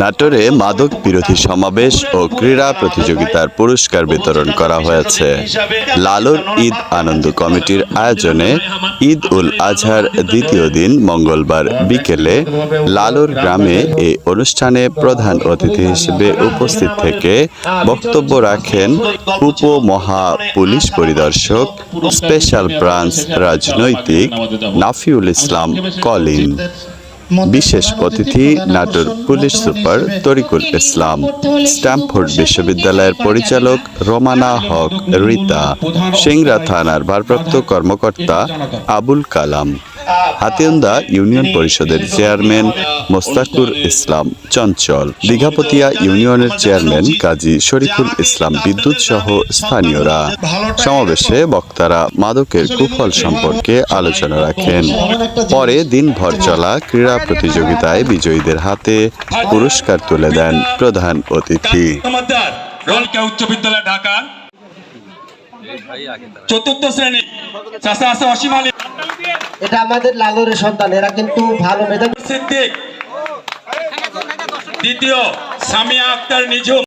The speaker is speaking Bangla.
নাটোরে মাদক বিরোধী সমাবেশ ও ক্রীড়া প্রতিযোগিতার পুরস্কার বিতরণ করা হয়েছে। লালুর ঈদ আনন্দ কমিটির আয়োজনে ঈদ উল আজহার দ্বিতীয় দিন মঙ্গলবার বিকেলে লালুর গ্রামে এই অনুষ্ঠানে প্রধান অতিথি হিসেবে উপস্থিত থেকে বক্তব্য রাখেন উপমহা পুলিশ পরিদর্শক, স্পেশাল ব্রাঞ্চ রাজনৈতিক নাফিউল ইসলাম কলিন। বিশেষ অতিথি Natore police super Tarikul Islam Stamford বিশ্ববিদ্যালয়ের পরিচালক রোমানা হক রিতা সিংরা থানার ভারপ্রাপ্ত কর্মকর্তা আবুল কালাম। হাতিয়ান্দা ইউনিয়ন পরিষদের চেয়ারম্যান মোস্তাকুর ইসলাম চঞ্চল, দীঘাপতিয়া ইউনিয়নের চেয়ারম্যান কাজী শরীফুল ইসলাম বিদ্যুৎ সহ স্থানীয়রা। সমাবেশে বক্তারা মাদকের কুফল সম্পর্কে আলোচনা রাখেন। পরে দিনভর চলা ক্রীড়া প্রতিযোগিতায় বিজয়ীদের হাতে পুরস্কার তুলে দেন প্রধান অতিথি। উচ্চ বিদ্যালয়, ঢাকা। চতুর্থ শ্রেণি চাষা এটা আমাদের লালুরের সন্তান এরা কিন্তু ভালো মেধা সিদ্দিক। দ্বিতীয় সামিয়া আক্তার নিঝুম